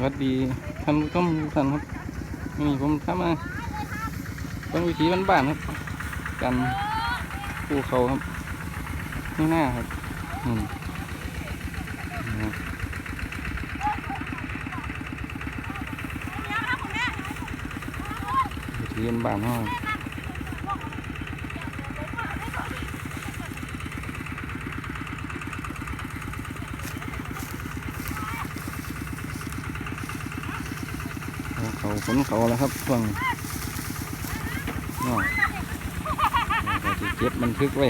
สวัสดีท่านผู้ชมทุกท่านครับนี่ผมทำมาเป็นวิธีบ้านๆครับกันภูเขาครับนี่หน้าครับอืมนะครับวิธีบ้านๆ เขาขนเขาแล้วครับช่วงนี้เนี่ยเราจะเก็บบันทึกไว้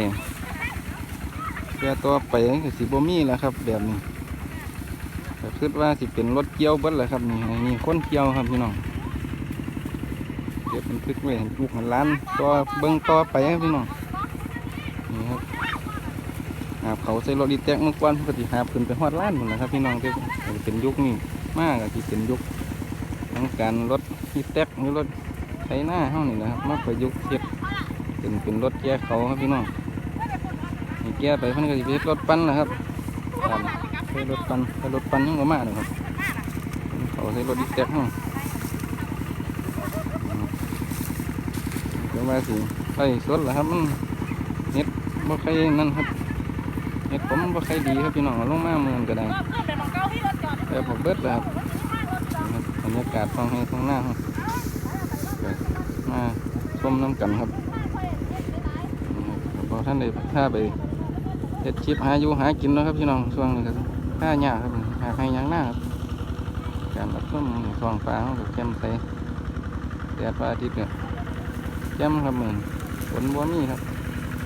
เพื่อตัวไปก็สิบ่มีแล้วครับ แบบนี้ก็คิดว่าสิเป็นรถเกี่ยวเบิดแหละครับนี่นี่คนเกี่ยวครับพี่น้องเก็บบันทึกไว้ห้ลูกห้หล้านตัวเบิ้งต่อไปครับพี่น้องนี่ครับหาเขาใส่รถดีแท็กเมื่อก่อนปกติหาขึ้นไปฮอดล้านหมดแล้วครับพี่น้องที่เป็นยุคนี้มากที่เป็นยุค ทั้งการรถดีแท็กหรือรถไถหน้าเท่านี่นะครับมาประยุกต์เทียบเป็นเป็นรถแก้เขาครับพี่น้องนี่แก้ไปเพิ่นก็สิเป็นรถปั้นนะครับตามใช้รถปั้นใช้รถปั้นยังบ่ามาเลยครับเขาใช้รถดีแท็กเฮาเดี๋ยวมาสิไปสดแล้วครับมันเน็ตบ่ค่อยนั่นครับเน็ตผมบ่ค่อยดีครับพี่น้องเอาลงมาเมืองก็ได้แต่ผมเบิดแล้วครับ รยากาศท้องให้ท้องหน้าครับมาชมน้ำกันครับพอท่านได้พาไปเฮ็ดชิปหาอยู่หากินเนาะครับพี่น้องช่วงนี้ก็หาหยากครับหาให้ยังหน้าครับการรับชมท้องฟ้าเขาก็เข้มใสแดดพระอาทิตย์เนี่ยแจ่มครับเหมือนฝนบัวมีครับ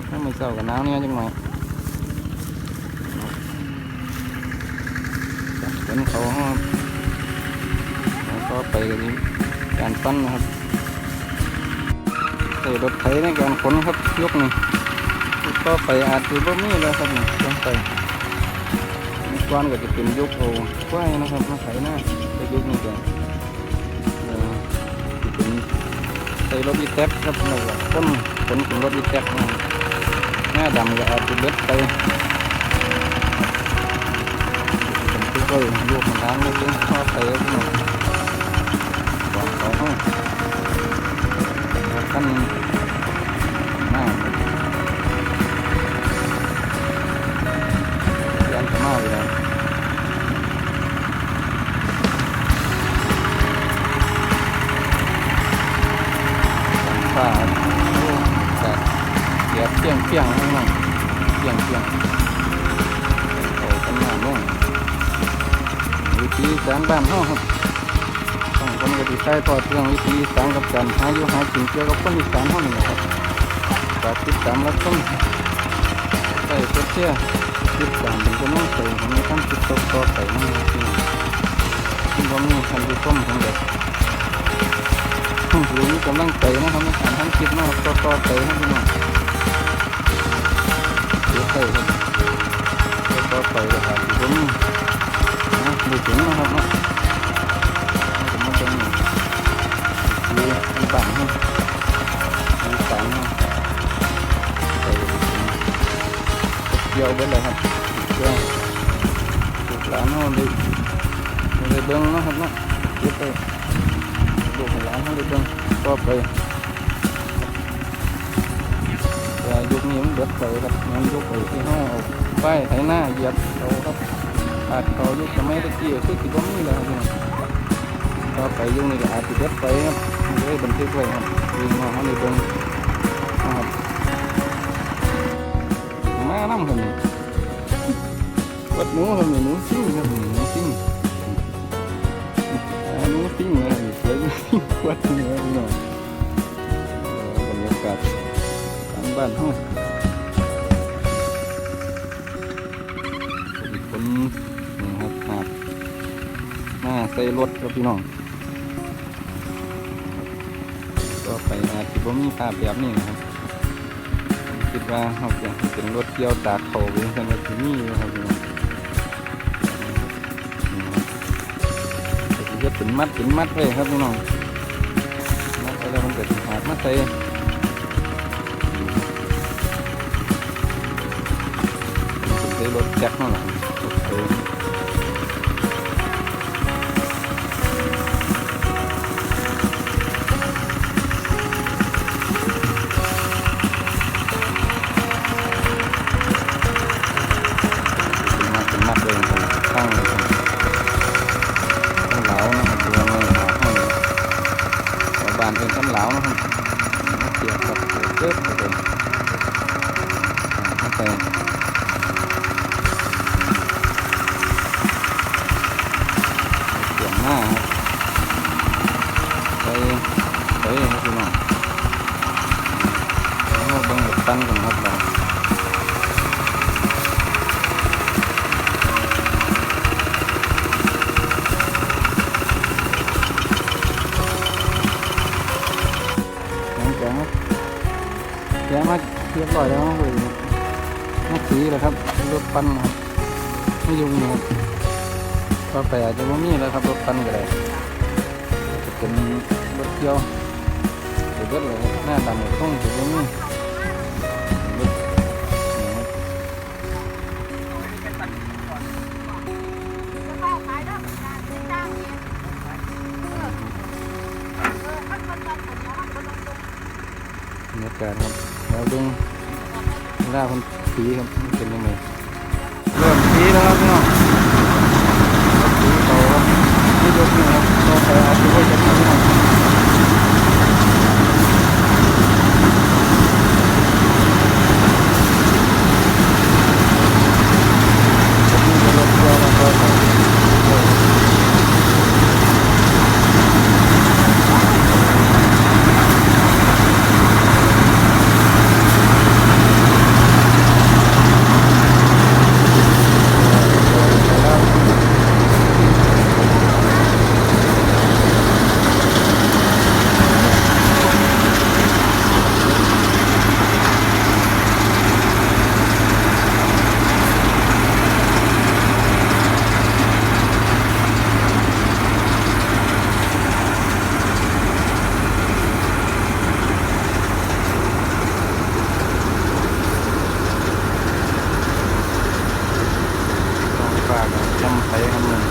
ถ้ามือเศร้ากับนาวเนี่ยจังหน่อยฝนเขาห้องแล้ว ก็ไปกันนี้การปั้นนะครับใส่รถไถในการขนครับยกนี่ก็ไปอาจจะบ่มีแล้วครับนี่ต้องไปก้อนก็จะเป็นยกโอ้กล้วยนะครับมาไถหน้าไปยกนี่กันเป็นใส่รถอีแท็กครับเราก็ต้นผลของรถอีแท็กนะหน้าดำก็อาจจะเล็ดไปผมคิดว่าลูกของร้านไม่เป็นข้อไปแล้ว พี่น้องบอกเขานหน้ายันมาอยู่แล้วสันฟ้าแต่เดียดเพียงเพียงข้างนอกเพียงเพียงโอ้กันหน้างวิธีการบ้านเฮาครับ ต้องคนก็ดีใช้ทอเรื่องวิธีสารกับการหาอยู่หากินเกี่ยวกับคนอีสานเฮานี่แหละครับฝากติดตามรับชมใส่เพื่อเชื่อติดตามเป็นกำลังใจให้ในการติดต่อต่อไปนะครับที่ที่ผมมีท่านผู้มทั้งเด็กหรือมีกำลังใจนะครับในการทำคลิปนะครับต่อต่อไปนะพี่น้องเดี๋ยวไปครับต่อไปเลยครับผมนะดูถึงนะครับนะ บ้านให้มีสารให้ไปเกี่ยวไปเลยครับเกี่ยวลูกหลานเขาเลยเลยเบิ้งนะครับเนาะเก็บไปลูกหลานเขาเลยต้งก็ไปแต่ยุคนี้มันเบิดไปครับมันยุคไปที่ห้องเอาป้ายไถหน้าเหยียบเขาครับอาจเขายุคสมัยตะกี้คือสิบว่ามีแล้วครับ ก็ไปยุคนี้ก็อาจจะเบิดไปครับเลยบันทึกไว้ครับยิงมาเขาเลยเบิ่งนะครับมาน้ำครับนี่วัดหนูครับนี่หนูซิ่งครับหนูซิ่งอันนี้ปิ้งนะสวยปิ้งวัดเนื้อพี่น้องบรรยากาศตามบ้านห้องคนนะครับหาบหน้าใส่รถครับพี่น้อง ก็ไปอาจจะบ่มีภาพแบบนี้นะครับผมคิดว่าเขาจะเป็นรถเกี่ยวตากเขาเป็นกันแบบนี้นะครับพี่น้องนี่ครับจะเป็นมัดเป็นมัดเลยครับพี่น้องมัดไปแล้วมันเกิดหาดมาใส่ใส่รถแจ็คนั่นแหละรถไถ หน้าครับไปไปครับพี่น้องแล้วมาเบิ่งกับ ปั้นกันครับเราแกงแกงครับแกงมาเรียบร้อยแล้วครับเลยมาสีแล้วครับรถปั้นครับไม่ยุ่งนะครับก็ไปอาจจะไม่มีแล้วครับรถปั้นก็ได้จะเป็นรถเกี่ยวเดี๋ยวรถเลยครับหน้าดำเลยต้องถึงไม่มี สีครับเป็นยังไงเริ่มสีแล้วครับพี่น้องสีเขาครับที่ยกนะครับก็ไปเอาไปไว้จะทำให้หน่อยนี่จะลดเกลือแล้วก็ใส่แล้ว ต้องฝาก จำไปครับมึง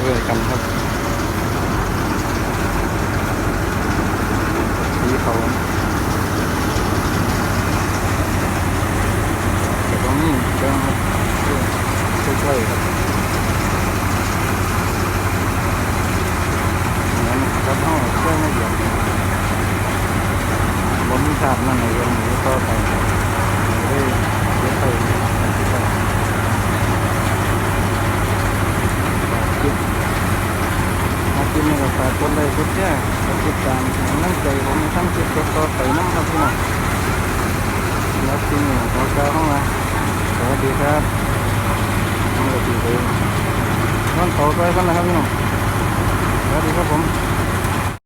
เรื่อยๆกันครับสีเขาแต่ตรงนี้เรื่องครับช่วยๆครับ งั้นก็ต้องช่วยไม่เหยียบ ผมมีทราบนั่นในเรื่องนี้ก็ไปได้เยอะไปคลิปมาคลิปนี้ก็ฝากกดไลค์กดแช